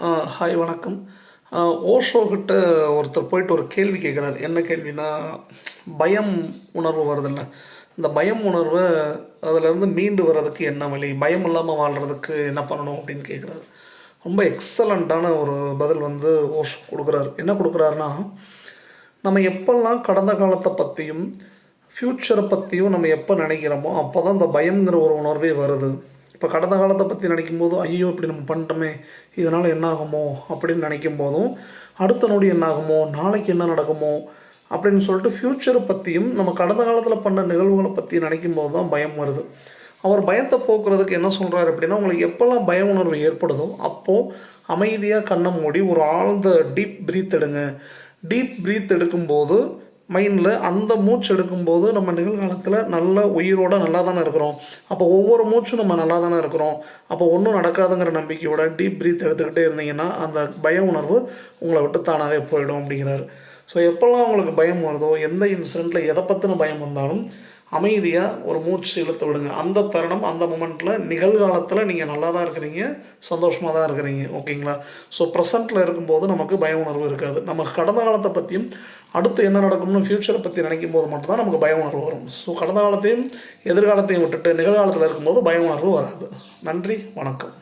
Hi வணக்கம். ஓஷோ ஒருத்தர் போயிட்டு ஒரு கேள்வி கேட்குறாரு என்ன கேள்வினா பயம் உணர்வு வருதுல்ல. இந்த பயம் உணர்வை அதிலேருந்து மீண்டு வர்றதுக்கு என்ன வழி? பயம் இல்லாமல் வாழ்கிறதுக்கு என்ன பண்ணணும் அப்படின்னு கேட்குறாரு ரொம்ப எக்ஸலண்ட்டான ஒரு பதில் வந்து ஓஷோ கொடுக்குறாரு. என்ன கொடுக்குறாருன்னா நம்ம எப்பெல்லாம் கடந்த காலத்தை பற்றியும் ஃப்யூச்சரை பற்றியும் நம்ம எப்போ நினைக்கிறோமோ அப்போ தான் இந்த பயம்ங்கிற ஒரு உணர்வே வருது. இப்போ கடந்த காலத்தை பற்றி நினைக்கும் போதும் ஐயோ இப்படி நம்ம பண்ணிட்டோமே இதனால் என்னாகுமோ அப்படின்னு நினைக்கும் போதும் அடுத்த நொடி என்னாகுமோ நாளைக்கு என்ன நடக்குமோ அப்படின்னு சொல்லிட்டு ஃப்யூச்சரை பற்றியும் நம்ம கடந்த காலத்தில் பண்ண நிகழ்வுகளை பற்றி நினைக்கும் போது தான் பயம் வருது. அவர் பயத்தை போக்குறதுக்கு என்ன சொல்கிறாரு அப்படின்னா உங்களுக்கு எப்போல்லாம் பய உணர்வு ஏற்படுதோ அப்போது அமைதியாக கண்ணை மூடி ஒரு ஆழ்ந்த டீப் ப்ரீத் எடுங்க. டீப் ப்ரீத் எடுக்கும்போது மைண்டில் அந்த மூச்சு எடுக்கும்போது நம்ம நிகழ்காலத்தில் நல்ல உயிரோட நல்லா தானே இருக்கிறோம். அப்போ ஒவ்வொரு மூச்சும் நம்ம நல்லா தானே இருக்கிறோம். அப்போ ஒன்றும் நடக்காதுங்கிற நம்பிக்கையோட டீப் ப்ரீத் எடுத்துக்கிட்டே இருந்தீங்கன்னா அந்த பய உணர்வு உங்களை விட்டு தானாகவே போயிடும் அப்படிங்கிறாரு. ஸோ எப்போல்லாம் உங்களுக்கு பயம் வருதோ எந்த இன்சிடெண்ட்டில் எதை பற்றின பயம் வந்தாலும் அமைதியாக ஒரு மூச்சு இழுத்து விடுங்க. அந்த தருணம் அந்த மூமெண்ட்டில் நிகழ்காலத்தில் நீங்கள் நல்லா தான் இருக்கிறீங்க சந்தோஷமாக தான் இருக்கிறீங்க ஓகேங்களா? ஸோ ப்ரெசண்ட்டில் இருக்கும்போது நமக்கு பய உணர்வு இருக்காது. நமக்கு கடந்த காலத்தை பற்றியும் அடுத்து என்ன நடக்கும்னு ஃப்யூச்சரை பற்றி நினைக்கும் போது மட்டும்தான் நமக்கு பய உணர்வு வரும். ஸோ கடந்த காலத்தையும் எதிர்காலத்தையும் விட்டுட்டு நிகழ்காலத்தில் இருக்கும்போது பய உணர்வு வராது. நன்றி வணக்கம்.